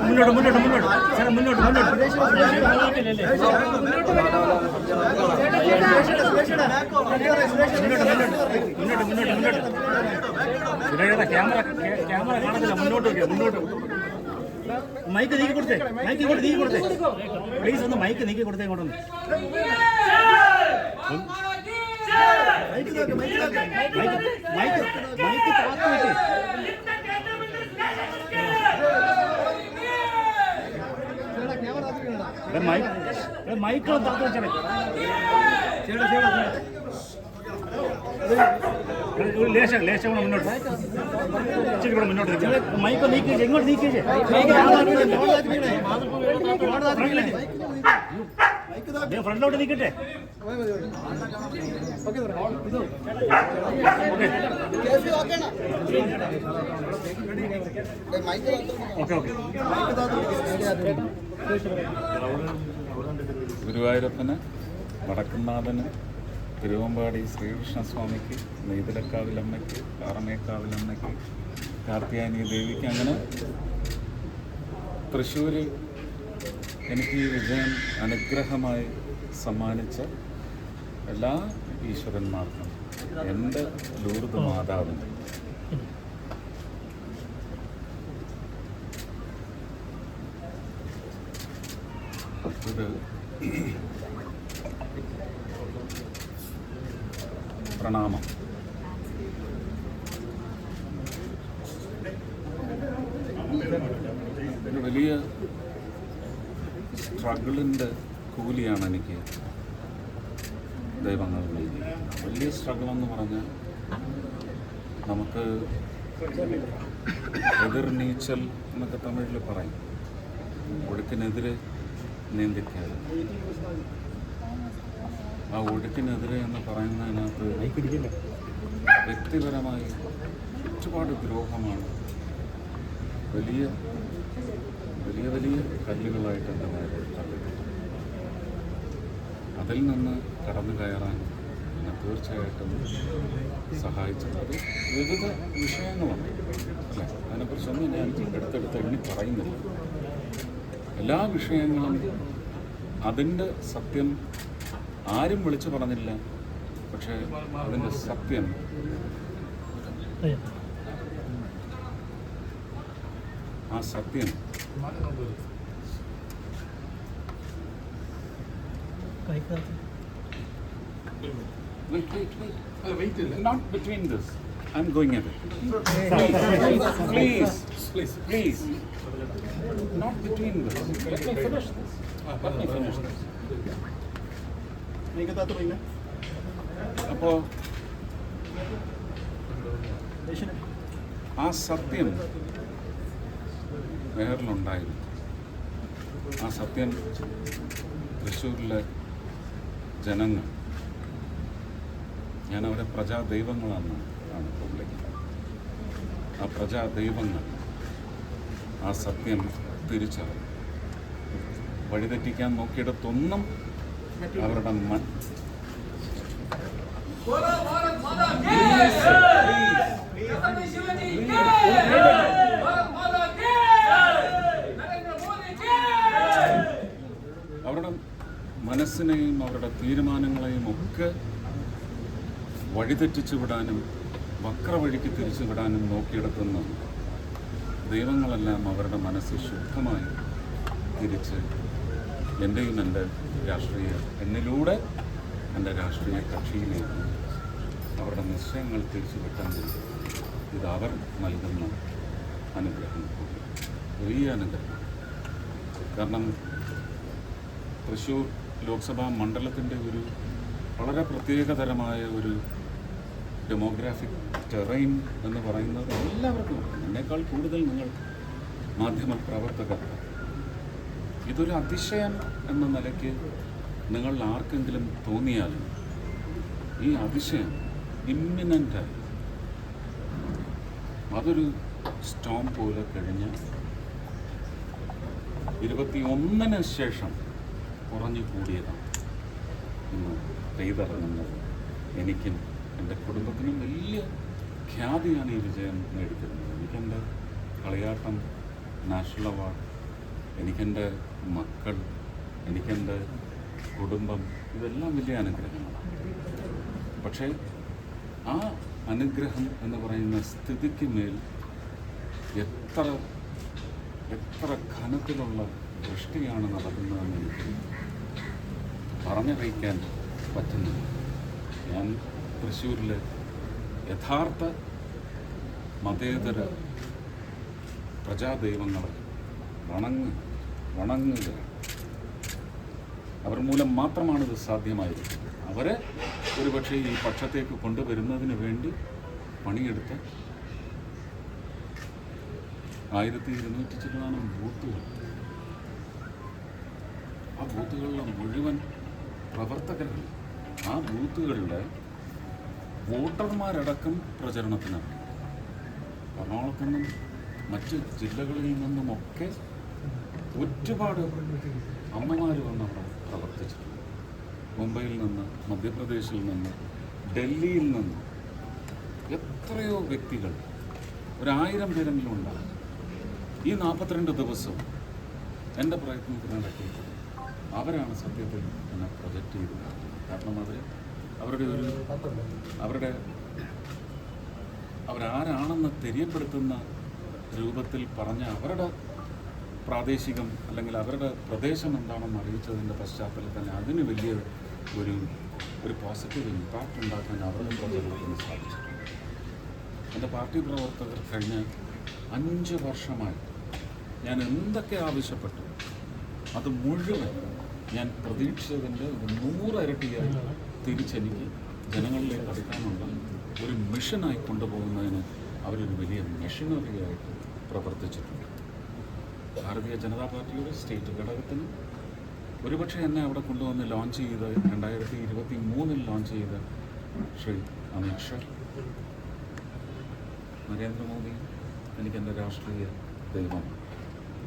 മുന്നോട്ട് മുന്നോട്ട് മുന്നോട്ട് സാറേ മുന്നോട്ട് മുന്നോട്ട് ക്യാമറ ക്യാമറ കാണത്തില്ല മുന്നോട്ട് മുന്നോട്ട് മൈക്ക് നീക്കി കൊടുത്തേ മൈക്ക് ഇങ്ങോട്ട് നീക്കി കൊടുത്തേ പ്ലീസ് ഒന്ന് മൈക്ക് നീക്കി കൊടുത്തേ ഇങ്ങോട്ടൊന്ന് മൈക്ക് മൈക്ക് മൈക്ക് മൈക്ക് താത്തു വെച്ച് വെച്ചേ ഒരു ലേശം ലേശം കൂടെ മുന്നോട്ട് ഇച്ചിരി കൂടെ മുന്നോട്ട് മൈക്ക് നീക്കി എങ്ങോട്ട് നീക്കി ഫ്രണ്ടിലോട്ട് നിൽക്കട്ടെ. ഗുരുവായൂരപ്പന് വടക്കുംനാഥന് തിരുവമ്പാടി ശ്രീകൃഷ്ണസ്വാമിക്ക് നെയ്തലക്കാവിലമ്മയ്ക്ക് പാറമേക്കാവിലമ്മയ്ക്ക് കാർത്തിയാനി ദേവിക്ക് അങ്ങനെ തൃശ്ശൂരിൽ എനിക്ക് ഈ വിജയം അനുഗ്രഹമായി സമ്മാനിച്ച എല്ലാ ഈശ്വരന്മാർക്കും. എന്റെ ലൂർദ് മാതാവിന് പ്രണാമം ഒരു വലിയ സ്ട്രഗിളിന്റെ കൂലിയാണ് എനിക്ക് ദൈവങ്ങൾ വലിയ സ്ട്രഗിൾ എന്ന് പറഞ്ഞാൽ നമുക്ക് എതിർ നീച്ചൽ എന്നൊക്കെ തമിഴിൽ പറയും. ഒഴുക്കിനെതിരെ നീന്തിക്കാതെ ആ ഒഴുക്കിനെതിരെ എന്ന് പറയുന്നതിനകത്ത് വ്യക്തിപരമായി ഒരുപാട് ദ്രോഹമാണ്. വലിയ വലിയ വലിയ കല്ലുകളായിട്ട് എന്റെ അതിൽ നിന്ന് കടന്നു കയറാൻ എന്നെ തീർച്ചയായിട്ടും സഹായിച്ചത് അത് വിവിധ വിഷയങ്ങളുണ്ട് അല്ലേ? അതിനെക്കുറിച്ചൊന്നും ഞാൻ എടുത്തെടുത്ത് എണ്ണി പറയുന്നില്ല. എല്ലാ വിഷയങ്ങളും അതിന്റെ സത്യം ആരും വിളിച്ചു പറഞ്ഞില്ല. പക്ഷേ അതിന്റെ സത്യം ആ സത്യം Wait, wait, wait. Uh, wait, uh, Not between this. I'm going at it. Please, please, please. please. Not between this. Let me finish this. Let me finish this. അപ്പോ ആ സത്യം വേറിലുണ്ടായിരുന്നു. ആ സത്യം തൃശ്ശൂരിലെ ജനങ്ങൾ ഞാൻ അവരെ പ്രജാദൈവങ്ങളാണ് ആണ് വിളിക്കുന്നത്. ആ പ്രജാദൈവങ്ങൾ ആ സത്യം തിരിച്ചറിഞ്ഞു. വഴിതെറ്റിക്കാൻ നോക്കിയിടത്തൊന്നും അവരുടെ മൻ മനസ്സിനെയും അവരുടെ തീരുമാനങ്ങളെയും ഒക്കെ വഴിതെറ്റിച്ചു വിടാനും വക്രവഴിക്ക് തിരിച്ചു വിടാനും നോക്കിയെടുത്തുന്ന ദൈവങ്ങളെല്ലാം അവരുടെ മനസ്സ് ശുദ്ധമായി തിരിച്ച് എന്റെയും എന്റെ രാഷ്ട്രീയ എന്നിലൂടെ എന്റെ രാഷ്ട്രീയ കക്ഷിയിലേക്ക് അവരുടെ നിശ്ചയങ്ങൾ തിരിച്ചു കിട്ടാൻ ഇത് അവർ നൽകുന്ന അനുഗ്രഹം വലിയ അനുഗ്രഹം. കാരണം തൃശ്ശൂർ ലോക്സഭാ മണ്ഡലത്തിന്റെ ഒരു വളരെ പ്രത്യേകതരമായ ഒരു ഡെമോഗ്രാഫിക് ടെറൈൻ എന്ന് പറയുന്നത് എല്ലാവർക്കും. എന്നേക്കാൾ കൂടുതൽ നിങ്ങൾ മാധ്യമ പ്രവർത്തകർ ഇതൊരു അതിശയം എന്ന നിലയ്ക്ക് നിങ്ങൾ ആർക്കെങ്കിലും തോന്നിയാലും ഈ അതിശയം ഇമ്മിനന്റായി അതൊരു സ്റ്റോം പോലെ കഴിഞ്ഞ് ഇരുപത്തി ഒന്നിന് ശേഷം കുറഞ്ഞു കൂടിയതാണ്. ഇന്ന് പെയ്തിറങ്ങുന്നത് എനിക്കും എന്റെ കുടുംബത്തിനും വലിയ ഖ്യാതിയാണ് ഈ വിജയം നേടിത്തരുന്നത്. എനിക്കെന്റെ കളിയാട്ടം നാഷണൽ അവാർഡ് എനിക്കെന്റെ മക്കൾ എനിക്കെന്റെ കുടുംബം ഇതെല്ലാം വലിയ അനുഗ്രഹങ്ങളാണ്. പക്ഷേ ആ അനുഗ്രഹം എന്ന് പറയുന്ന സ്ഥിതിക്ക് മേൽ എത്ര എത്ര ഘനത്തിലുള്ള ദൃഷ്ടിയാണ് നടക്കുന്നതെന്ന് എനിക്ക് പറഞ്ഞറിയിക്കാൻ പറ്റുന്നില്ല ഞാൻ തൃശ്ശൂരിൽ യഥാർത്ഥ മതേതര പ്രജാദൈവങ്ങളെ വണങ്ങ് വണങ്ങുക. അവർ മൂലം മാത്രമാണ് ഇത് സാധ്യമായത് അവരെ ഒരുപക്ഷെ ഈ പക്ഷത്തേക്ക് കൊണ്ടുവരുന്നതിന് വേണ്ടി പണിയെടുത്ത ആയിരത്തി ഇരുന്നൂറ്റി ചില്ലാനം ബൂത്തുകൾ. ആ ബൂത്തുകളിലെ മുഴുവൻ പ്രവർത്തകர்கள் ആ ബൂത്തുകളിലെ വോട്ടർമാരടക്കം പ്രചരണത്തിനാണ് എറണാകുളത്തു നിന്നും മറ്റ് ജില്ലകളിൽ നിന്നുമൊക്കെ ഒരുപാട് അമ്മമാർ വന്ന് അവിടെ പ്രവർത്തിച്ചിട്ടുണ്ട്. മുംബൈയിൽ നിന്ന് മധ്യപ്രദേശിൽ നിന്ന് ഡൽഹിയിൽ നിന്ന് എത്രയോ വ്യക്തികൾ ഒരായിരം പേരെങ്കിലും ഉണ്ടാകും ഈ നാൽപ്പത്തിരണ്ട് ദിവസം എന്റെ പ്രയത്നത്തിനിടയ്ക്ക് അവരാണ് സത്യത്തിൽ എന്നെ പ്രൊജക്റ്റ് ചെയ്തത് കാരണം അവർ അവരുടെ ഒരു അവരുടെ അവരാരാണെന്ന് തെര്യപ്പെടുത്തുന്ന രൂപത്തിൽ പറഞ്ഞ അവരുടെ പ്രാദേശികം അല്ലെങ്കിൽ അവരുടെ പ്രദേശം എന്താണെന്ന് അറിയിച്ചതിന്റെ പശ്ചാത്തലത്തിൽ തന്നെ അതിന് വലിയ ഒരു ഒരു പോസിറ്റീവ് ഇമ്പാക്റ്റ് ഉണ്ടാക്കാൻ അവരുടെ പ്രചരണത്തിന് സാധിച്ചു എന്റെ പാർട്ടി പ്രവർത്തകർ കഴിഞ്ഞ അഞ്ച് വർഷമായി ഞാൻ എന്തൊക്കെ ആവശ്യപ്പെട്ടു അത് മുഴുവൻ ഞാൻ പ്രതീക്ഷിച്ചതിന്റെ നൂറരട്ടിയായി തിരിച്ചെനിക്ക് ജനങ്ങളിലേക്ക് അടുക്കാനുള്ള ഒരു മിഷനായി കൊണ്ടുപോകുന്നതിന് അവരൊരു വലിയ മെഷീനറിയായിട്ട് പ്രവർത്തിച്ചിട്ടുണ്ട്. ഭാരതീയ ജനതാ പാർട്ടിയുടെ സ്റ്റേറ്റ് ഘടകത്തിന് ഒരുപക്ഷെ എന്നെ അവിടെ കൊണ്ടുവന്ന് ലോഞ്ച് ചെയ്ത് രണ്ടായിരത്തി ഇരുപത്തി മൂന്നിൽ ലോഞ്ച് ചെയ്ത ശ്രീ അമിത് ഷാ. നരേന്ദ്രമോദി എനിക്ക് എന്റെ രാഷ്ട്രീയ ദൈവമാണ്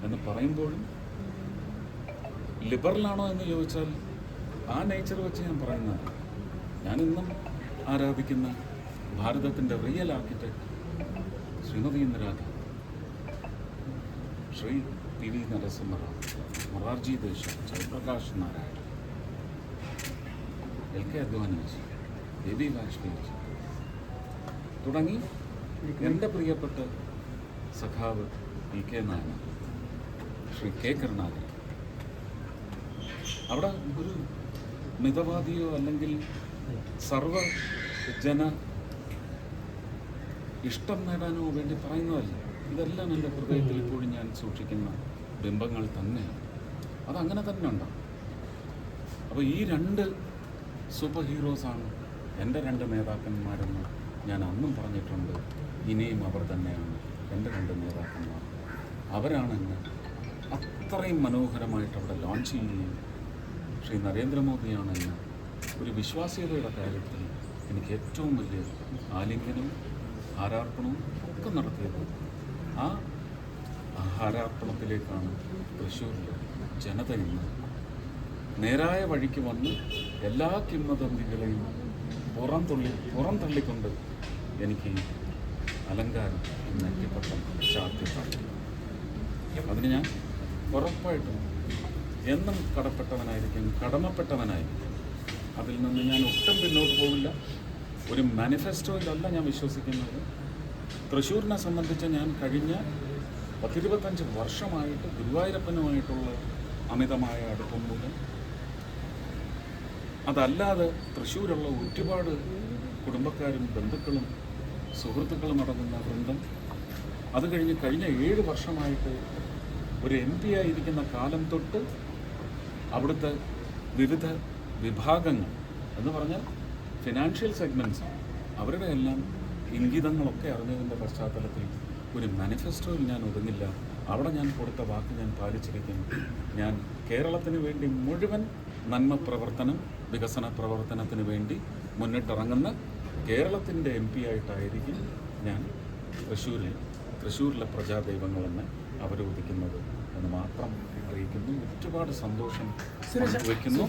എന്ന് പറയുമ്പോഴും ലിബറലാണോ എന്ന് ചോദിച്ചാൽ ആ നേച്ചർ വെച്ച് ഞാൻ പറയുന്നത് ഞാൻ ആരാധിക്കുന്ന ഭാരതത്തിന്റെ real architect Shrimati Indira Gandhi. Shri P V Narasimha Rao Morarji ദേശം Jayaprakash Narayan L K Advani ji A B Vajpayee ji തുടങ്ങി എന്റെ പ്രിയപ്പെട്ട സഖാവ് P K Nair Shri K Karunakaran. അവിടെ ഒരു മിതവാദിയോ അല്ലെങ്കിൽ സർവ ജന ഇഷ്ടം നേടാനോ വേണ്ടി പറയുന്നതല്ല. ഇതെല്ലാം എന്റെ ഹൃദയത്തിൽ ഇപ്പോഴും ഞാൻ സൂക്ഷിക്കുന്ന ബിംബങ്ങൾ തന്നെയാണ്. അതങ്ങനെ തന്നെ ഉണ്ടാവും. അപ്പോൾ ഈ രണ്ട് സൂപ്പർ ഹീറോസാണ് എന്റെ രണ്ട് നേതാക്കന്മാരെന്ന് ഞാൻ അന്നും പറഞ്ഞിട്ടുണ്ട്. ഇനിയും അവർ തന്നെയാണ് എന്റെ രണ്ട് നേതാക്കന്മാർ. അവരാണ് എന്നെ അത്രയും മനോഹരമായിട്ട് അവിടെ ലോഞ്ച് ചെയ്യുകയും ശ്രീ നരേന്ദ്രമോദിയാണ് എന്ന് ഒരു വിശ്വാസ്യതയുടെ കാര്യത്തിൽ എനിക്ക് ഏറ്റവും വലിയ ആലിംഗനവും ഹാരാർപ്പണവും ഒക്കെ നടത്തിയത് ആ ഹാരാർപ്പണത്തിലേക്കാണ് തൃശ്ശൂരിലെ ജനത ഇന്ന്. നേരായ വഴിക്ക് വന്ന് എല്ലാ കിംവദന്തികളെയും പുറം തുള്ളി പുറം തള്ളിക്കൊണ്ട് എനിക്ക് അലങ്കാരം നെറ്റിപ്പട്ടം സാധ്യത അതിന് ഞാൻ ഉറപ്പായിട്ടും എന്നും കടപ്പെട്ടവനായിരിക്കും കടമപ്പെട്ടവനായിരിക്കും. അതിൽ നിന്ന് ഞാൻ ഒട്ടും പിന്നോട്ട് പോകില്ല ഒരു മാനിഫെസ്റ്റോയിലല്ല ഞാൻ വിശ്വസിക്കുന്നത്. തൃശ്ശൂരിനെ സംബന്ധിച്ച് ഞാൻ കഴിഞ്ഞ പത്തിരുപത്തഞ്ച് വർഷമായിട്ട് ഗുരുവായൂരപ്പനുമായിട്ടുള്ള അമിതമായ അടുപ്പം മൂലം അതല്ലാതെ തൃശ്ശൂരുള്ള ഒരുപാട് കുടുംബക്കാരും ബന്ധുക്കളും സുഹൃത്തുക്കളും അടങ്ങുന്ന വൃന്ദം. അത് കഴിഞ്ഞ് കഴിഞ്ഞ ഏഴ് വർഷമായിട്ട് ഒരു എം പി ആയിരിക്കുന്ന കാലം തൊട്ട് അവിടുത്തെ വിവിധ വിഭാഗങ്ങൾ എന്ന് പറഞ്ഞാൽ ഫിനാൻഷ്യൽ സെഗ്മെന്റ്സ് അവരുടെ എല്ലാം ഇംഗിതങ്ങളൊക്കെ അറിഞ്ഞതിന്റെ പശ്ചാത്തലത്തിൽ ഒരു മാനിഫെസ്റ്റോയിൽ ഞാൻ ഒതുങ്ങില്ല. അവിടെ ഞാൻ കൊടുത്ത വാക്ക് ഞാൻ പാലിച്ചിരിക്കും. ഞാൻ കേരളത്തിന് വേണ്ടി മുഴുവൻ നന്മ പ്രവർത്തനം വികസന പ്രവർത്തനത്തിന് വേണ്ടി മുന്നിട്ടിറങ്ങുന്ന കേരളത്തിന്റെ എം പി ആയിട്ടായിരിക്കും ഞാൻ തൃശ്ശൂരിൽ തൃശ്ശൂരിലെ പ്രജാദൈവങ്ങളെന്ന് അവരോധിക്കുന്നത് എന്ന് മാത്രം അറിയിക്കുന്നു ഒരുപാട് സന്തോഷം സുരേഷ്, വയ്ക്കുന്നു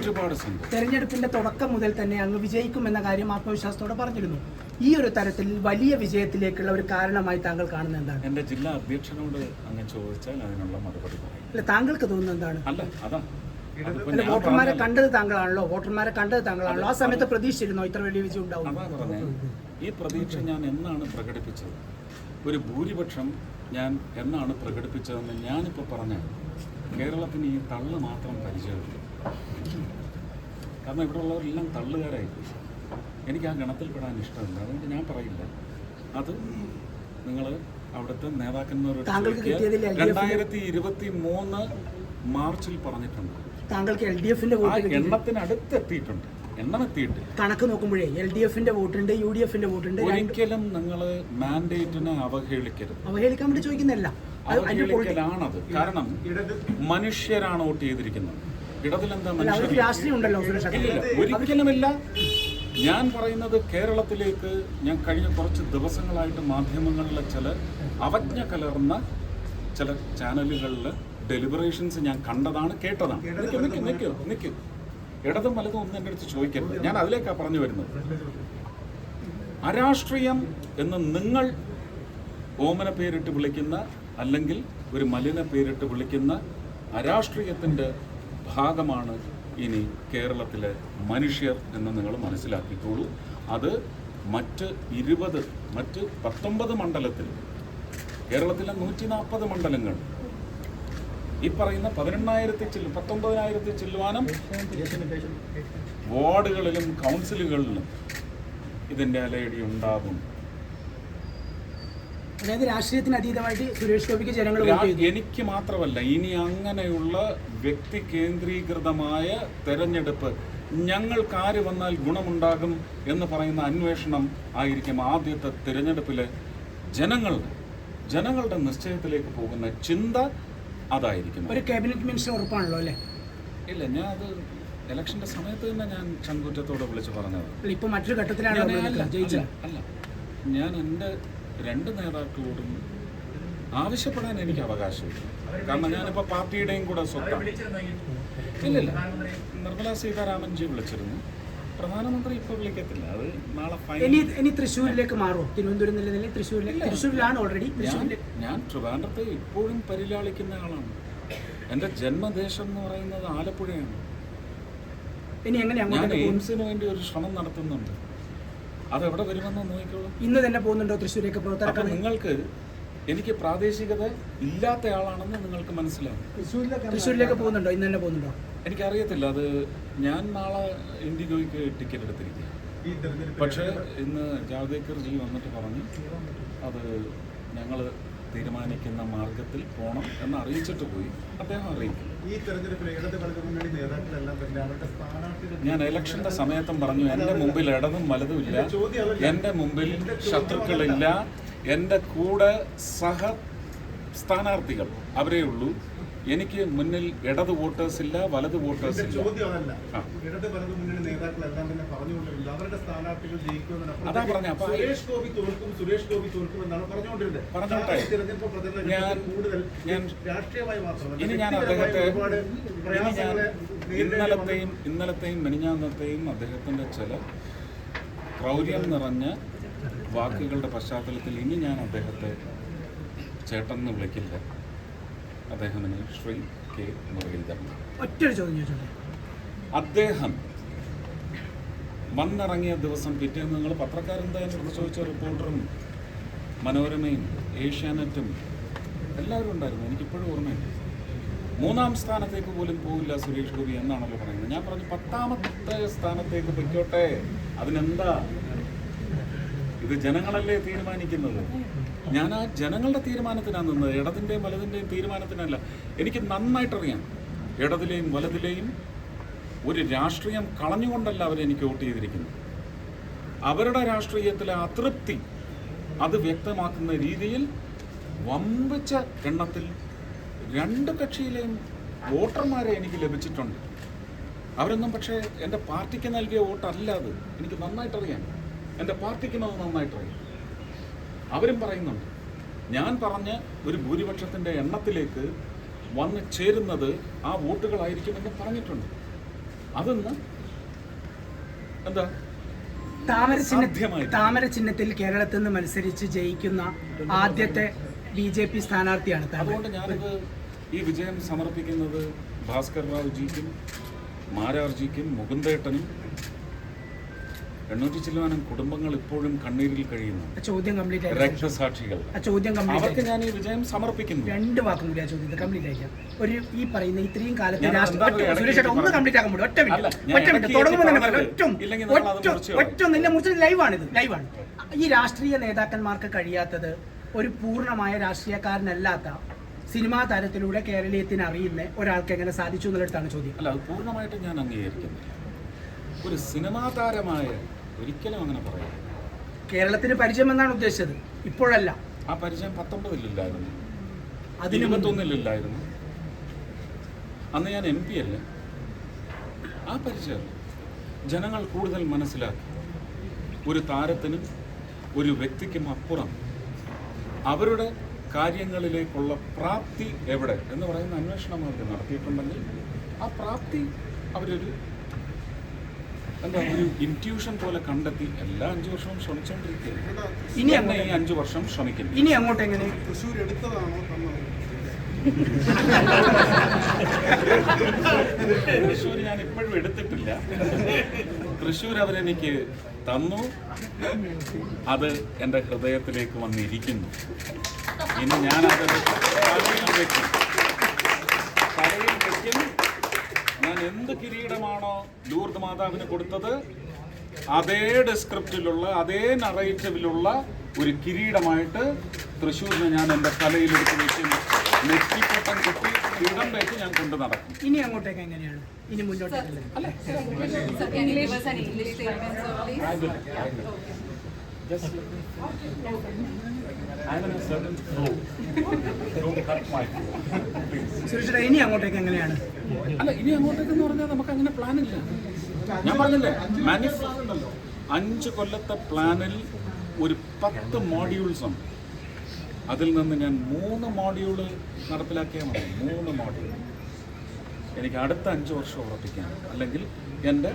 ഒരുപാട് സന്തോഷം. തെരഞ്ഞെടുപ്പിന്റെ തുടക്കം മുതൽ തന്നെ അങ്ങ് വിജയിക്കുമെന്ന കാര്യം ആത്മവിശ്വാസത്തോടെ പറഞ്ഞിരുന്നു. ഈ ഒരു തരത്തിൽ വലിയ വിജയത്തിലേക്കുള്ള ഒരു കാരണമായി താങ്കൾ കാണുന്ന എന്താണ്? എന്റെ ജില്ലാ അധ്യക്ഷനോട് അങ്ങ് ചോദിച്ചാൽ അതിനുള്ള മറുപടി അല്ല താങ്കൾക്ക് തോന്നുന്നത് എന്താണ്? അല്ല അതാ വോട്ടർമാരെ. കണ്ടത് താങ്കളാണല്ലോ. വോട്ടർമാരെ കണ്ടത് താങ്കളാണല്ലോ. ആ സമയത്ത് പ്രതീക്ഷിച്ചിരുന്നോ ഇത്ര വലിയ വിജയം ഉണ്ടാവും? ഈ പ്രതീക്ഷ ഞാൻ എന്നാണ് പ്രകടിപ്പിച്ചത്? ഒരു ഭൂരിപക്ഷം ഞാൻ എന്നാണ് പ്രകടിപ്പിച്ചതെന്ന് ഞാനിപ്പോൾ പറഞ്ഞ കേരളത്തിന് ഈ തള്ള് മാത്രം പരിചയമില്ല. കാരണം ഇവിടെ ഉള്ളവരെല്ലാം തള്ളുകാരായി എനിക്ക് ആ ഗണത്തിൽപ്പെടാൻ ഇഷ്ടമില്ല. അതുകൊണ്ട് ഞാൻ പറയില്ല. അത് നിങ്ങൾ അവിടുത്തെ നേതാക്കന്മാരോട് രണ്ടായിരത്തി ഇരുപത്തി മൂന്ന് മാർച്ചിൽ പറഞ്ഞിട്ടുണ്ട്. താങ്കൾക്ക് എണ്ണം കണക്ക് നോക്കുമ്പോഴേ എൽ ഡി എഫിന്റെ വോട്ടുണ്ട് യു ഡി എഫിന്റെ വോട്ടുണ്ട് ഒരിക്കലും നിങ്ങൾ മാൻഡേറ്റിനെ അവഹേളിക്കരുത്. അവഹേളിക്കാൻ വേണ്ടി ചോദിക്കുന്നില്ല. അവഹേളിക്കലാണത് കാരണം മനുഷ്യരാണ് വോട്ട് ചെയ്തിരിക്കുന്നത്. ഇടതിലെന്താ മനുഷ്യർ രാഷ്ട്രീയം ഉണ്ടല്ലോ ഒരിക്കലുമില്ല. ഞാൻ പറയുന്നത് കേരളത്തിലേക്ക് ഞാൻ കഴിഞ്ഞ കുറച്ച് ദിവസങ്ങളായിട്ട് മാധ്യമങ്ങളിലെ ചില അവജ്ഞ കലർന്ന ചില ചാനലുകളിൽ ഡെലിബറേഷൻസ് ഞാൻ കണ്ടതാണ് കേട്ടതാണ്. നിൽക്കൂ നിൽക്കൂ നിൽക്കൂ നിൽക്കൂ ഇടതും വലതും ഒന്നും എന്റെ അടുത്ത് ചോദിക്കരുത്. ഞാൻ അതിലേക്കാണ് പറഞ്ഞു വരുന്നത്. അരാഷ്ട്രീയം എന്ന് നിങ്ങൾ ഓമന പേരിട്ട് വിളിക്കുന്ന അല്ലെങ്കിൽ ഒരു മലിന പേരിട്ട് വിളിക്കുന്ന അരാഷ്ട്രീയത്തിന്റെ ഭാഗമാണ് ഇനി കേരളത്തിലെ മനുഷ്യർ എന്ന് നിങ്ങൾ മനസ്സിലാക്കിക്കോളൂ. അത് മറ്റ് ഇരുപത് മറ്റ് പത്തൊമ്പത് മണ്ഡലത്തിൽ കേരളത്തിലെ നൂറ്റി നാൽപ്പത് മണ്ഡലങ്ങൾ ഈ പറയുന്ന പതിനെണ്ണായിരത്തി ചില്ലു പത്തൊമ്പതിനായിരത്തി ചില്ലുവാനം വാർഡുകളിലും കൗൺസിലുകളിലും ഇതിന്റെ അലയടി ഉണ്ടാകും. അതായത് രാഷ്ട്രീയത്തിന് അതീതമായിട്ട് സുരേഷ് ഗോപിക്ക് ജനങ്ങൾ എനിക്ക് മാത്രമല്ല ഇനി അങ്ങനെയുള്ള വ്യക്തി കേന്ദ്രീകൃതമായ തെരഞ്ഞെടുപ്പ് ഞങ്ങൾക്ക് ആര് വന്നാൽ ഗുണമുണ്ടാകും എന്ന് പറയുന്ന അന്വേഷണം ആയിരിക്കും ആദ്യത്തെ തിരഞ്ഞെടുപ്പിലെ ജനങ്ങളുടെ ജനങ്ങളുടെ നിശ്ചയത്തിലേക്ക് പോകുന്ന ചിന്ത അതായിരിക്കും. ഒരു ക്യാബിനറ്റ് മിനിസ്റ്റർ ഉറപ്പാണല്ലോ അല്ലേ? ഇല്ല ഞാൻ അത് ഇലക്ഷന്റെ സമയത്ത് തന്നെ ഞാൻ ചങ്കുറ്റത്തോടെ വിളിച്ച് പറഞ്ഞത്. ഇപ്പൊ മറ്റൊരു ഘട്ടത്തിലാണ് അല്ല, ഞാൻ എന്റെ രണ്ട് നേതാക്കളോടും ആവശ്യപ്പെടാൻ എനിക്ക് അവകാശമില്ല. കാരണം ഞാനിപ്പോൾ പാർട്ടിയുടെയും കൂടെ സ്വത്താണ്. ഇല്ലില്ല നിർമ്മലാ സീതാരാമൻജി വിളിച്ചിരുന്നു. പ്രധാനമന്ത്രി ഇപ്പോൾ വിളിക്കത്തില്ല. അത് നാളെ ഇനി ഇനി തൃശ്ശൂരിലേക്ക് മാറുമോ തിരുവനന്തപുരം തൃശ്ശൂരിലേക്ക് തൃശ്ശൂരിലാണ് ഓൾറെഡി ഞാൻ ട്രിവാൻഡ്രത്തെ ഇപ്പോഴും പരിലാളിക്കുന്ന ആളാണ്. എന്റെ ജന്മദേശം എന്ന് പറയുന്നത് ആലപ്പുഴയാണ്. ഇനി എങ്ങനെയാണ് എയിംസിന് വേണ്ടി ഒരു ശ്രമം നടത്തുന്നുണ്ട്. അതെവിടെ വരുമെന്ന് നോക്കിക്കോളൂ. ഇന്ന് തന്നെ പോകുന്നുണ്ടോ തൃശ്ശൂരിലേക്ക് അപ്പൊ നിങ്ങൾക്ക് എനിക്ക് പ്രാദേശികത ഇല്ലാത്ത ആളാണെന്ന് നിങ്ങൾക്ക് മനസ്സിലാവും. തൃശ്ശൂരിലേക്ക് പോകുന്നുണ്ടോ? ഇന്ന് തന്നെ പോകുന്നുണ്ടോ? എനിക്കറിയത്തില്ല. അത് ഞാൻ നാളെ ഇൻഡിഗോയ്ക്ക് ടിക്കറ്റ് എടുത്തിരിക്കുക പക്ഷേ ഇന്ന് ജാവ്ദേക്കർ ജി വന്നിട്ട് പറഞ്ഞു അത് ഞങ്ങൾ തീരുമാനിക്കുന്ന മാർഗത്തിൽ പോകണം എന്ന് അറിയിച്ചിട്ട് പോയി. അദ്ദേഹം അറിയിക്കും. ഈ തെരഞ്ഞെടുപ്പിൽ ഇടത് വലത് മുന്നണി നേതാക്കളെല്ലാം തന്നെ അവരുടെ സ്ഥാനാർത്ഥികൾ ഞാൻ ഇലക്ഷന്റെ സമയത്തും പറഞ്ഞു എന്റെ മുമ്പിൽ ഇടതും വലതും ഇല്ല. എന്റെ മുമ്പിൽ ശത്രുക്കളില്ല. എന്റെ കൂടെ സഹ സ്ഥാനാർത്ഥികൾ അവരേ ഉള്ളൂ. എനിക്ക് മുന്നിൽ ഇടത് വോട്ടേഴ്സ് ഇല്ല വലത് വോട്ടേഴ്സ് ഇല്ല. അതാ പറഞ്ഞ. സുരേഷ് ഗോപി തോൽക്കും സുരേഷ് ഗോപി തോൽക്കും എന്നാണ് പറഞ്ഞുകൊണ്ടിരുന്നത്. ഞാൻ- കൂടുതൽ ഞാൻ- രാഷ്ട്രീയമായി മാത്രമല്ല. ഇനി ഞാൻ അദ്ദേഹത്തെ ഇന്നലത്തെയും ഇന്നലത്തെയും മെനിഞ്ഞാന്നത്തെയും അദ്ദേഹത്തിന്റെ ചില ക്രൗര്യം നിറഞ്ഞ വാക്കുകളുടെ പശ്ചാത്തലത്തിൽ ഇനി ഞാൻ അദ്ദേഹത്തെ ചേട്ടൻ എന്ന് വിളിക്കില്ല. അദ്ദേഹത്തിന് ശ്രീ കെ മുരളീധരൻ. ഒറ്റൊരു ചോദ്യം ചോദിച്ചോട്ടെ. അദ്ദേഹം വന്നിറങ്ങിയ ദിവസം പിറ്റേന്ന് നിങ്ങൾ പത്രക്കാരെന്താ എന്നോട് ചോദിച്ച റിപ്പോർട്ടറും മനോരമയും ഏഷ്യാനെറ്റും എല്ലാവരും ഉണ്ടായിരുന്നു. എനിക്കിപ്പോഴും ഓർമ്മയുണ്ട്. മൂന്നാം സ്ഥാനത്തേക്ക് പോലും പോവില്ല സുരേഷ് ഗോപി എന്നാണല്ലോ പറയുന്നത്. ഞാൻ പറഞ്ഞു പത്താമത്തെ സ്ഥാനത്തേക്ക് പൊയ്ക്കോട്ടെ. അതിനെന്താ? ഇത് ജനങ്ങളല്ലേ തീരുമാനിക്കുന്നത്? ഞാൻ ആ ജനങ്ങളുടെ തീരുമാനത്തിനാണ് നിന്നത്. ഇടതിന്റെയും വലതിന്റെയും തീരുമാനത്തിനല്ല. എനിക്ക് നന്നായിട്ടറിയാം. ഇടതിലെയും വലതിലെയും ഒരു രാഷ്ട്രീയം കളഞ്ഞുകൊണ്ടല്ല അവരെനിക്ക് വോട്ട് ചെയ്തിരിക്കുന്നത്. അവരുടെ രാഷ്ട്രീയത്തിലെ അതൃപ്തി അത് വ്യക്തമാക്കുന്ന രീതിയിൽ വമ്പിച്ച എണ്ണത്തിൽ രണ്ട് കക്ഷിയിലെയും വോട്ടർമാരെ എനിക്ക് ലഭിച്ചിട്ടുണ്ട്. അവരൊന്നും പക്ഷേ എന്റെ പാർട്ടിക്ക് നൽകിയ വോട്ടല്ല അത്. എനിക്ക് നന്നായിട്ടറിയാം. എന്റെ പാർട്ടിക്കും അത് നന്നായിട്ടറിയാം. അവരും പറയുന്നുണ്ട്. ഞാൻ പറഞ്ഞ് ഒരു ഭൂരിപക്ഷത്തിന്റെ എണ്ണത്തിലേക്ക് വന്ന് ചേരുന്നത് ആ വോട്ടുകളായിരിക്കുമെന്ന് പറഞ്ഞിട്ടുണ്ട്. അതൊന്ന്? എന്താ? താമര ചിഹ്നമായി താമര ചിഹ്നത്തിൽ കേരളത്തിൽ നിന്ന് മത്സരിച്ച് ജയിക്കുന്ന ആദ്യത്തെ ബി ജെ പി സ്ഥാനാർത്ഥിയാണ് അതുകൊണ്ട് ഞാനിത് ഈ വിജയം സമർപ്പിക്കുന്നത് ഭാസ്കർ റാവു ജിക്കും മാരാർജിക്കും മുകുന്ദേട്ടനും എണ്ണൂറ്റി ചില്ലാനം കുടുംബങ്ങൾ ഇപ്പോഴും കണ്ണീരിൽ കഴിയുന്നു. ചോദ്യം കംപ്ലീറ്റ് രക്തസാക്ഷികൾ. ചോദ്യം അവർക്ക് ഞാൻ ഈ വിജയം സമർപ്പിക്കുന്നു. രണ്ട് വാക്കും കൂടി ആ ചോദ്യത്തെ കംപ്ലീറ്റ് ആയിരിക്കാം ഒരു ഈ പറയുന്ന ഇത്രയും കാലത്തെ സുരേഷ് ഒന്ന് കംപ്ലീറ്റ് ആക്കാൻ പറ്റും ഒറ്റ മിനിറ്റ്. ഒറ്റ മിനിറ്റ്. തുടങ്ങുമ്പോൾ തന്നെ പറയാം. ഒറ്റ ഒറ്റ മുറിച്ച് നിന്നെ മുറിച്ച് ലൈവാണിത്. ലൈവാണ്. ഈ രാഷ്ട്രീയ നേതാക്കന്മാർക്ക് കഴിയാത്തത് ഒരു പൂർണമായ രാഷ്ട്രീയക്കാരനല്ലാത്ത സിനിമാ താരത്തിലൂടെ കേരളീയത്തിന് അറിയുന്ന ഒരാൾക്ക് എങ്ങനെ സാധിച്ചു എന്നുള്ളടത്താണ് ചോദ്യം. അല്ല അത് പൂർണമായിട്ടും ഞാൻ അംഗീകരിക്കുന്നു ഒരു സിനിമാ താരമായ ഒരിക്കലും അങ്ങനെ പറയാം. കേരളത്തിന് പരിചയം എന്നാണ് ഉദ്ദേശിച്ചത്. ഇപ്പോഴല്ല. ആ പരിചയം പത്തൊമ്പതിലില്ലായിരുന്നു. അതിന്. ഇരുപത്തൊന്നിലില്ലായിരുന്നു. അന്ന് ഞാൻ എം പി അല്ലേ? ആ പരിചയം ജനങ്ങൾ കൂടുതൽ മനസ്സിലാക്കി. ഒരു താരത്തിനും ഒരു വ്യക്തിക്കും അപ്പുറം അവരുടെ കാര്യങ്ങളിലേക്കുള്ള പ്രാപ്തി എവിടെ എന്ന് പറയുന്ന അന്വേഷണം അവർ നടത്തിയിട്ടുണ്ടെങ്കിൽ ആ പ്രാപ്തി അവരൊരു എന്താ ഒരു ഇന്റ്യൂഷൻ പോലെ കണ്ടെത്തി എല്ലാ അഞ്ചു വർഷവും ശ്രമിച്ചുകൊണ്ടിരിക്കുകയാണ് ഇനി എന്നെ ഈ അഞ്ചു വർഷം ശ്രമിക്കുന്നു ഇനി അങ്ങോട്ട് എങ്ങനെ? തൃശ്ശൂർ എടുത്തതാണോ തൃശ്ശൂർ ഞാൻ ഇപ്പോഴും എടുത്തിട്ടില്ല. തൃശ്ശൂർ അവരെനിക്ക് തന്നു. അത് എന്റെ ഹൃദയത്തിലേക്ക് വന്നിരിക്കുന്നു. ഇനി ഞാനത് വെക്കും തലയിൽ വെക്കും ഞാൻ എന്ത് കിരീടമാണോ ലൂർദ് മാതാവിന് കൊടുത്തത്? അതേ ഡെസ്ക്രിപ്റ്റിലുള്ള അതേ നറേറ്റീവിലുള്ള ഒരു കിരീടമായിട്ട് തൃശ്ശൂരിനെ ഞാൻ എന്റെ തലയിലെടുത്ത് വെച്ച് നെറ്റിപ്പട്ടം കുത്തി കിരീടം വെച്ച് ഞാൻ കൊണ്ടു നടക്കും. ഇനി അങ്ങോട്ടേക്ക് എങ്ങനെയാണ്? ഇനി മുന്നോട്ടേക്ക് ഇനി അങ്ങോട്ടേക്ക് എങ്ങനെയാണ്? അല്ല ഇനി അങ്ങോട്ടേക്ക് എന്ന് പറഞ്ഞാൽ നമുക്ക് അങ്ങനെ പ്ലാൻ ഇല്ല. ഞാൻ പറഞ്ഞില്ലേ അഞ്ച് കൊല്ലത്തെ പ്ലാനിൽ ഒരു പത്ത് മോഡ്യൂൾസ് ഉണ്ട്. അതിൽ നിന്ന് ഞാൻ മൂന്ന് മോഡ്യൂൾ നടപ്പിലാക്കിയാൽ മതി. മൂന്ന് മോഡ്യൂൾ എനിക്ക് അടുത്ത അഞ്ച് വർഷം ഉറപ്പിക്കാൻ അല്ലെങ്കിൽ എന്റെ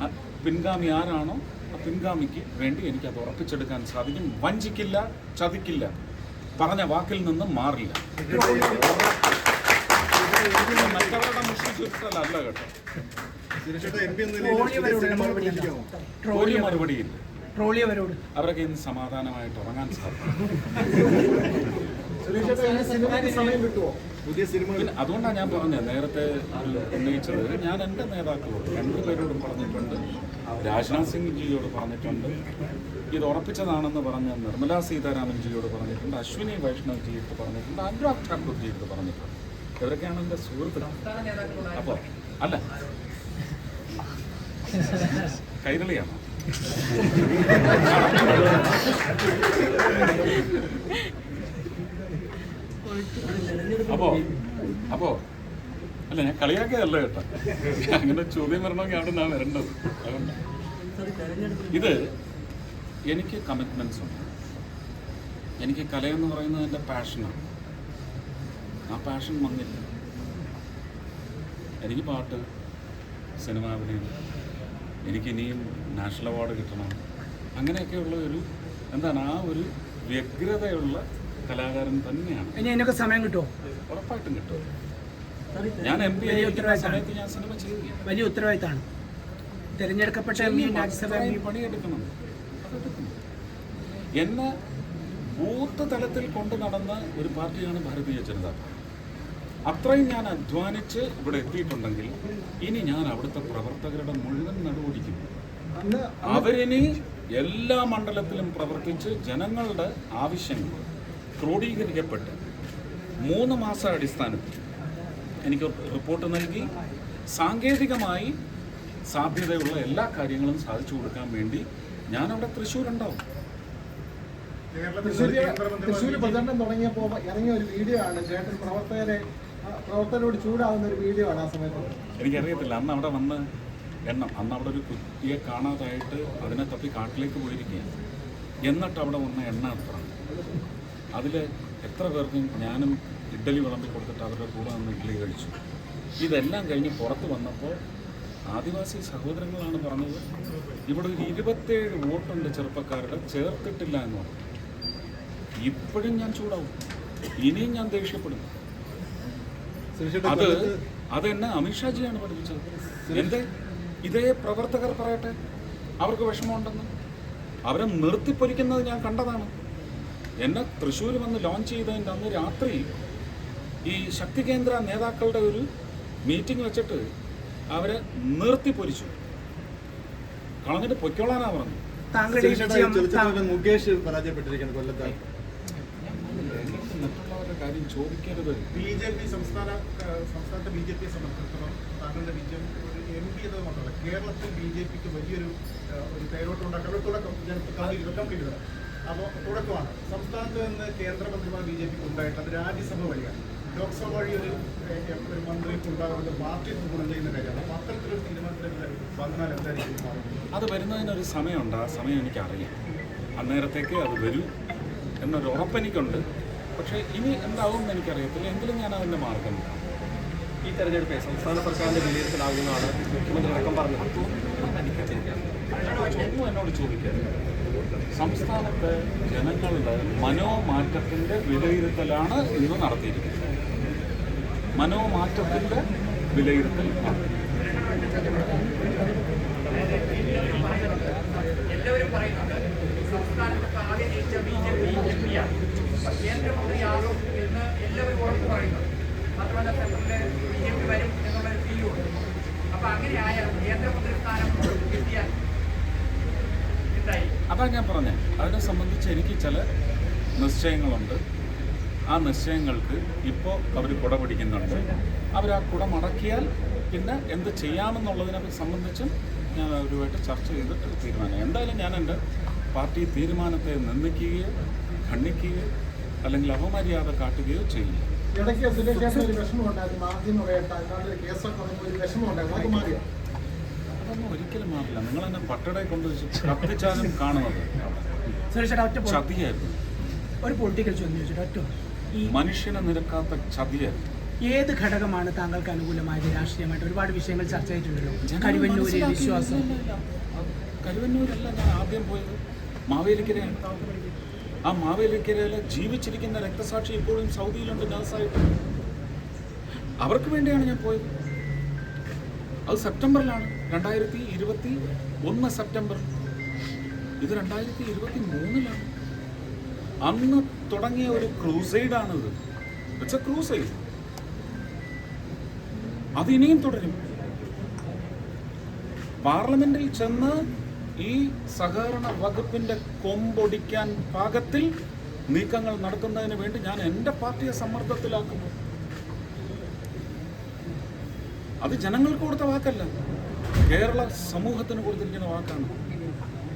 അ- പിൻഗാമി ആരാണോ പിൻഗാമിക്ക് വേണ്ടി എനിക്ക് അത് ഉറപ്പിച്ചെടുക്കാൻ സാധിക്കും. വഞ്ചിക്കില്ല ചതിക്കില്ല. പറഞ്ഞ വാക്കിൽ നിന്നും മാറില്ല. മറ്റവരുടെ മുഷ്ടി ചുരുട്ടലല്ല കേട്ടോ. സുരേഷേട്ട എം പി എന്ന നിലയിൽ ട്രോളിയവരോട് സിനിമ മറുപടി എന്താ? ഒരു ട്രോളിയ മറുപടിയില്ല. ട്രോളിയവരോട് അവരൊക്കെ ഇന്ന് സമാധാനമായിട്ട് ഉറങ്ങാൻ സാധിക്കും. പുതിയ സിനിമ അതുകൊണ്ടാണ് ഞാൻ പറഞ്ഞത്. നേരത്തെ ഒരു ഉന്നയിച്ചത്. ഞാൻ എന്റെ നേതാക്കളോട് രണ്ടുപേരോടും പറഞ്ഞിട്ടുണ്ട്. രാജ്നാഥ് സിംഗ് ജിയോട് പറഞ്ഞിട്ടുണ്ട്. ഇത് ഉറപ്പിച്ചതാണെന്ന് പറഞ്ഞ നിർമ്മലാ സീതാരാമൻ ജിയോട് പറഞ്ഞിട്ടുണ്ട്. അശ്വിനി വൈഷ്ണവ് ജിയോട് പറഞ്ഞിട്ടുണ്ട്. അനുരാഗ് ഠാക്കൂർ ജിയോട് പറഞ്ഞിട്ടുണ്ട്. ഇവരൊക്കെയാണ് എന്റെ സുഹൃത്തുക്കൾ. അപ്പോൾ അല്ല. കൈരളിയാണോ? അപ്പോ അപ്പോ അല്ല ഞാൻ കളിയാക്കിയതല്ല കേട്ടോ. അങ്ങനെ ചോദ്യം വരണമെങ്കിൽ അവിടെ നിന്നാണ് വരേണ്ടത്. ഇത് എനിക്ക് കമ്മിറ്റ്മെന്റ്സ് ഉണ്ട്. എനിക്ക് കലയെന്ന് പറയുന്നത് എന്റെ പാഷനാണ് ആ പാഷൻ വന്നില്ല. എനിക്ക് പാട്ട് സിനിമ അഭിനയം എനിക്ക് ഇനിയും നാഷണൽ അവാർഡ് കിട്ടണം. അങ്ങനെയൊക്കെയുള്ള ഒരു എന്താണ് ആ ഒരു വ്യഗ്രതയുള്ള കലാകാരൻ തന്നെയാണ്. ഇനി അതിനൊക്കെ സമയം കിട്ടുമോ ഉറപ്പായിട്ടും കിട്ടും. ഞാൻ എം പി വലിയ ആയിരിക്കുന്ന ഉത്തരവാദിത്തമാണ്. സമയത്ത് ഞാൻ സിനിമ വലിയ ഉത്തരവാദിത്തമാണ്. തിരഞ്ഞെടുക്കപ്പെട്ട എം പി രാജ്യസഭ പണിയെടുക്കണം. എന്നെ ബൂത്ത് തലത്തിൽ കൊണ്ടു നടന്ന ഒരു പാർട്ടിയാണ് ഭാരതീയ ജനത. പാർട്ടി അത്രയും ഞാൻ അധ്വാനിച്ച് ഇവിടെ എത്തിയിട്ടുണ്ടെങ്കിൽ ഇനി ഞാൻ അവിടുത്തെ പ്രവർത്തകരുടെ മുഴുവൻ നടപടിക്കും അവരിനി എല്ലാ മണ്ഡലത്തിലും പ്രവർത്തിച്ച് ജനങ്ങളുടെ ആവശ്യങ്ങൾ ക്രോഡീകരിക്കപ്പെട്ട് മൂന്ന് മാസ അടിസ്ഥാനത്തിൽ എനിക്ക് റിപ്പോർട്ട് നൽകി. സാങ്കേതികമായി സാധ്യതയുള്ള എല്ലാ കാര്യങ്ങളും സാധിച്ചു കൊടുക്കാൻ വേണ്ടി ഞാനവിടെ തൃശ്ശൂരുണ്ടാവും കേരളത്തിൽ തൃശ്ശൂർ പ്രചരണം തുടങ്ങിയപ്പോൾ ഇറങ്ങിയ ഒരു വീഡിയോ ആണ്. ചേട്ടൻ പ്രവർത്തകരെ പ്രവർത്തകരോട് ചൂടാവുന്ന ഒരു വീഡിയോ ആണ് ആ സമയത്ത്. എനിക്കറിയത്തില്ല. അന്ന് അവിടെ വന്ന് എണ്ണം. അന്ന് അവിടെ ഒരു കുട്ടിയെ കാണാതായിട്ട് അതിനെ തപ്പി കാട്ടിലേക്ക് പോയിരിക്കുകയാണ്. എന്നിട്ട് അവിടെ വന്ന എണ്ണ എത്ര അതിൽ എത്ര പേർക്കും ഞാനും ഇഡ്ഡലി വിളമ്പി കൊടുത്തിട്ട് അവരുടെ കൂടെ നിന്ന് ഇഡ്ഡലി കഴിച്ചു. ഇതെല്ലാം കഴിഞ്ഞ് പുറത്ത് വന്നപ്പോൾ ആദിവാസി സഹോദരങ്ങളാണ് പറഞ്ഞത് ഇവിടെ ഒരു ഇരുപത്തേഴ് വോട്ടുണ്ട് ചെറുപ്പക്കാരുടെ ചേർത്തിട്ടില്ല എന്ന് പറഞ്ഞു. ഇപ്പോഴും ഞാൻ ചൂടാവും. ഇനിയും ഞാൻ ദേഷ്യപ്പെടും. അത് അതെന്നെ അമിത്ഷാജിയാണ് പഠിപ്പിച്ചത്. എന്റെ ഇതേ പ്രവർത്തകർ പറയട്ടെ. അവർക്ക് വിഷമമുണ്ടെന്ന്. അവരെ നിർത്തിപ്പൊരിക്കുന്നത് ഞാൻ കണ്ടതാണ്. എന്നെ തൃശ്ശൂർ വന്ന് ലോഞ്ച് ചെയ്തതിന്റെ അന്ന് രാത്രി ഈ ശക്തി കേന്ദ്ര നേതാക്കളുടെ ഒരു മീറ്റിംഗ് വെച്ചിട്ട് അവരെ നിർത്തി പൊരിച്ചു. കളഞ്ഞിട്ട് പൊയ്ക്കോളാനാ പറഞ്ഞു. മുകേഷ് പരാജയപ്പെട്ടിരിക്കുന്നു കൊല്ലത്ത് മറ്റുള്ളവരുടെ കാര്യം ചോദിക്കരുത്. ബി ജെ പി സംസ്ഥാന സംസ്ഥാനത്തെ ബി ജെ പിയെ സംബന്ധിച്ചിടത്തോളം താങ്കളുടെ വിജയം ഒരു എം പി എന്നത് മാത്രമല്ല കേരളത്തിൽ ബി ജെ പിക്ക് വലിയൊരു ഒരു പേരോട്ടുണ്ടാക്കാൻ ഒരു തുടക്കം. ഞാൻ കംപ്ലീറ്റ് കംപ്ലീറ്റ് അപ്പോൾ തുടക്കമാണ്. സംസ്ഥാനത്ത് നിന്ന് കേന്ദ്രമന്ത്രിമാർ ബി ജെ പിക്ക് ഉണ്ടായിട്ട് അത് രാജ്യസഭ വഴിയാണ്. ലോക്സഭ വഴി ഒരു ഒരു മന്ത്രിക്ക് ഉണ്ടാകുന്നത് പാർട്ടി ഗുണം ചെയ്യുന്ന കാര്യമാണ്. അപ്പോൾ അത്തരത്തിലൊരു തീരുമാനത്തിലേക്ക് വന്നാൽ എന്തായിരിക്കും അത് വരുന്നതിനൊരു സമയമുണ്ട്. ആ സമയം എനിക്കറിയാം അന്നേരത്തേക്ക് അത് വരും എന്നൊരു ഉറപ്പെനിക്കുണ്ട്. പക്ഷേ ഇനി എന്താവും എന്ന് എനിക്കറിയത്തില്ല. എങ്കിലും ഞാൻ അതിന്റെ മാർഗം. ഈ തെരഞ്ഞെടുപ്പ് സംസ്ഥാന സർക്കാരിന്റെ വിലയിരുത്തലാകുന്നതാണ് മുഖ്യമന്ത്രി അടക്കം പറഞ്ഞത്. ഒന്നും എന്നോട് ചോദിക്കരുത് സംസ്ഥാനത്തെ ജനങ്ങളുടെ മനോമാറ്റത്തിന്റെ വിലയിരുത്തലാണ് ഇന്ന് നടത്തിയിരിക്കുന്നത്. മനോമാറ്റത്തിന്റെ വിലയിരുത്തൽ എല്ലാവരും എല്ലാവരും മാത്രമല്ല സെൻട്രലിൽ ബി ജെ പി വരും എന്നുള്ളൊരു ഫീലും ഉണ്ട്. അപ്പൊ അങ്ങനെയായ കേന്ദ്രമന്ത്രി സ്ഥാനം എന്തായി അതാ ഞാൻ പറഞ്ഞത് അതിനെ സംബന്ധിച്ച് എനിക്ക് ചില നിശ്ചയങ്ങളുണ്ട്. ആ നിശ്ചയങ്ങൾക്ക് ഇപ്പോൾ അവർ കുട പിടിക്കുന്നുണ്ട്. അവർ ആ കുട മടക്കിയാൽ പിന്നെ എന്ത് ചെയ്യാമെന്നുള്ളതിനെ സംബന്ധിച്ചും ഞാൻ അവരുമായിട്ട് ചർച്ച ചെയ്തിട്ട് തീരുമാനം. എന്തായാലും ഞാൻ എന്റെ പാർട്ടി തീരുമാനത്തെ നിന്ദിക്കുകയോ ഖണ്ഡിക്കുകയോ അല്ലെങ്കിൽ അപമര്യാദ കാട്ടുകയോ ചെയ്യില്ല. ഇടയ്ക്ക് സുരേഷ് ഒരു വിഷമം ഉണ്ടായിരുന്നു മാധ്യമ വേട്ട അതിനകത്ത് കേസൊക്കെ ഒരു വിഷമം ഉണ്ടായിരുന്നു അത് മാറിയോ? അതൊന്നും ഒരിക്കലും മാറില്ല. നിങ്ങൾ എന്നെ പട്ടടയെ കൊണ്ട് കത്തിച്ചാലും കാണുന്നത്. ചതിയായിരുന്നു. ഒരു പൊളിറ്റിക്കൽ ചോദ്യം ചോദിച്ചിട്ട് ഒറ്റ മനുഷ്യനെ നിരക്കാത്ത ചതിയായിരുന്നു. ഏത് ഘടകമാണ് താങ്കൾക്ക് അനുകൂലമായത്? രാഷ്ട്രീയമായിട്ട് ഒരുപാട് വിഷയങ്ങൾ ചർച്ച ചെയ്തിട്ടുണ്ടല്ലോ. കരുവന്നൂരിൽ കരുവന്നൂര് വിശ്വാസം. കരുവന്നൂരല്ല ഞാൻ ആദ്യം പോയത് മാവേലിക്കരയാണ്. ആ മാവേലിക്കരയിലെ ജീവിച്ചിരിക്കുന്ന രക്തസാക്ഷി ഇപ്പോഴും സൗദിയിലുണ്ട് നഴ്സായിട്ട് അവർക്ക് വേണ്ടിയാണ് ഞാൻ പോയത്. അത് സെപ്റ്റംബറിലാണ്. രണ്ടായിരത്തി ഇരുപത്തി ഒന്ന് സെപ്റ്റംബർ. ഇത് രണ്ടായിരത്തി ഇരുപത്തി മൂന്നിലാണ് അന്ന് തുടങ്ങിയ ഒരു ക്രൂസൈഡാണിത്. ഇറ്റ്സ് എ ക്രൂസൈഡ് അത് ഇനിയും തുടരും. പാർലമെന്റിൽ ചെന്ന് ഈ സഹകരണ വകുപ്പിന്റെ കൊമ്പൊടിക്കാൻ പാകത്തിൽ നീക്കങ്ങൾ നടത്തുന്നതിന് വേണ്ടി ഞാൻ എന്റെ പാർട്ടിയെ സമ്മർദ്ദത്തിലാക്കുന്നു. അത് ജനങ്ങൾക്ക് കൊടുത്ത വാക്കല്ല. കേരള സമൂഹത്തിന് കൊടുത്തിരിക്കുന്ന വാക്കാണ്.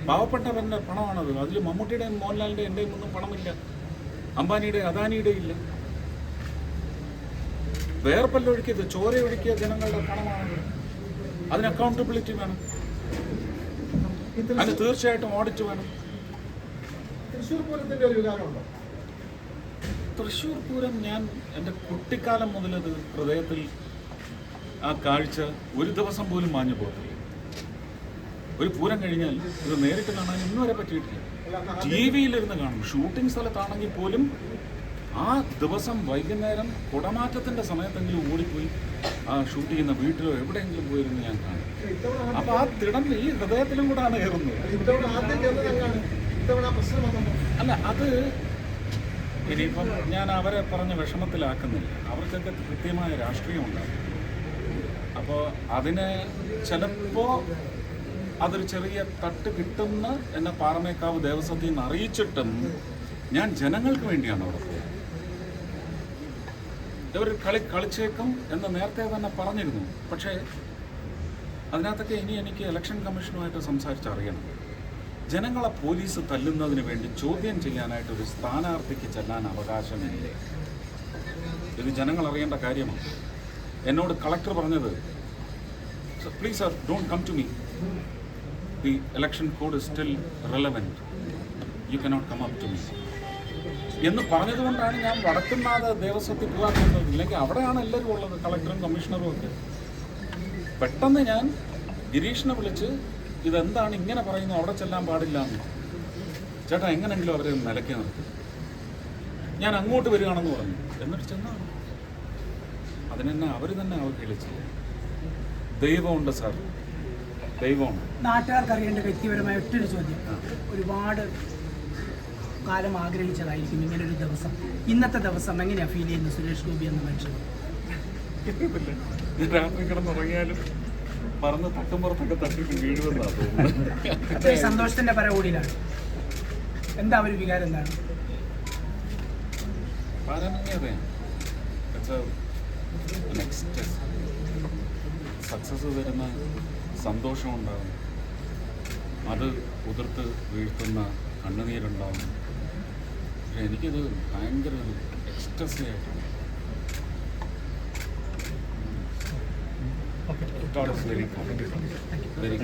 പാവപ്പെട്ടവന്റെ പണമാണത്. അതിൽ മമ്മൂട്ടിയുടെയും മോഹൻലാലിന്റെയും എന്റെയും ഒന്നും പണമില്ല. അംബാനിയുടെ അദാനിയുടെ ഇല്ല. വേർപ്പല്ലൊഴുക്കിയത് ചോരയൊഴുക്കിയ ജനങ്ങളുടെ പണമാണത്. അതിന് അക്കൗണ്ടബിലിറ്റി വേണം. അതിന് തീർച്ചയായിട്ടും ഓഡിറ്റ് വേണം. തൃശ്ശൂർ പൂരത്തിന്റെ ഒരു വികാരമുണ്ടോ തൃശ്ശൂർ പൂരം ഞാൻ എന്റെ കുട്ടിക്കാലം മുതലത് ഹൃദയത്തിൽ ആ കാഴ്ച ഒരു ദിവസം പോലും മാഞ്ഞു പോകത്തില്ല. ഒരു പൂരം കഴിഞ്ഞാൽ ഇത് നേരിട്ട് കാണാൻ ഇന്നും വരെ പറ്റിയിട്ടില്ല. ടി വിയിലിരുന്ന് കാണും. ഷൂട്ടിംഗ് സ്ഥലത്താണെങ്കിൽ പോലും ആ ദിവസം വൈകുന്നേരം കുടമാറ്റത്തിന്റെ സമയത്തെങ്കിലും ഓടിപ്പോയി ആ ഷൂട്ട് ചെയ്യുന്ന വീട്ടിലോ എവിടെയെങ്കിലും പോയിരുന്നു ഞാൻ കാണും. അപ്പൊ ആ തിടം ഈ ഹൃദയത്തിലും കൂടാണ് കയറുന്നത് അല്ല അത് ഇനിയിപ്പം ഞാൻ അവരെ പറഞ്ഞ വിഷമത്തിലാക്കുന്നില്ല. അവർക്കൊക്കെ കൃത്യമായ രാഷ്ട്രീയമുണ്ടാകും അപ്പോൾ അതിന് ചിലപ്പോൾ അതൊരു ചെറിയ തട്ട് കിട്ടുന്ന എന്നെ പാറമേക്കാവ് ദേവസ്വത്തിൽ നിന്ന് അറിയിച്ചിട്ടും ഞാൻ ജനങ്ങൾക്ക് വേണ്ടിയാണ് അവിടെ പോയത്. ഇവർ കളി കളിച്ചേക്കും എന്ന് നേരത്തെ തന്നെ പറഞ്ഞിരുന്നു. പക്ഷേ അതിനകത്തൊക്കെ ഇനി എനിക്ക് ഇലക്ഷൻ കമ്മീഷനുമായിട്ട് സംസാരിച്ചറിയണം ജനങ്ങളെ പോലീസ് തല്ലുന്നതിന് വേണ്ടി ചോദ്യം ചെയ്യാനായിട്ട് ഒരു സ്ഥാനാർത്ഥിക്ക് ചെല്ലാൻ അവകാശമില്ലേ? ഇത് ജനങ്ങൾ അറിയേണ്ട കാര്യമാണ്. എന്നോട് കളക്ടർ പറഞ്ഞത് please sir, don't come to me. The election code is still relevant. You cannot come up to me. എന്ന് പറഞ്ഞതുകൊണ്ടാണ് ഞാൻ വടക്കുന്നാഥ ദേവസ്വത്തിൽ പോകാത്തത് ഇല്ലെങ്കിൽ അവിടെയാണ് എല്ലാവരും ഉള്ളത് കളക്ടറും കമ്മീഷണറും ഒക്കെ. പെട്ടെന്ന് ഞാൻ ഗിരീഷിനെ വിളിച്ച് ഇതെന്താണ് ഇങ്ങനെ പറയുന്നത് അവിടെ ചെല്ലാൻ പാടില്ല എന്ന്. ചേട്ടാ എങ്ങനെയെങ്കിലും അവരെ നിലയ്ക്ക് നിർത്തി. ഞാൻ അങ്ങോട്ട് വരികയാണെന്ന് പറഞ്ഞു. എന്നിട്ട് ചെന്നാണ് അതിനെന്നെ അവർ തന്നെ അവഹേളിച്ചു ദൈവമുണ്ട് സാർ. ദൈവമുണ്ട്. നാട്ടുകാർക്ക് അറിയേണ്ട വ്യക്തിപരമായ ഒറ്റൊരു ചോദ്യം. ഒരുപാട് കാലം ആഗ്രഹിച്ചതായിരിക്കും ഇങ്ങനെ ഒരു ദിവസം. ഇന്നത്തെ ദിവസം എങ്ങനെയാണ് ഫീൽ ചെയ്യുന്നത് സുരേഷ് ഗോപി എന്ന മനുഷ്യൻ? രാത്രി കിടന്നുറങ്ങിയാലും പറന്ന് തട്ടുമ്പുറത്തൊക്കെ തട്ടി വീഴുമെന്നാണ് തോന്നുന്നത്. സന്തോഷത്തിന്റെ പരകൂടിയിലാണ്. എന്താ ഒരു വികാരം എന്താണ്? പാരമ്യതയാണ് നെക്സ്റ്റ് സക്സസ് തരുന്ന സന്തോഷം ഉണ്ടാകും അത് ഉതിർത്ത് വീഴ്ത്തുന്ന കണ്ണുനീരുണ്ടാകും. പക്ഷെ എനിക്കിത് ഭയങ്കര ഒരു എക്സ്ട്രസി ആയിട്ടാണ്. വെരി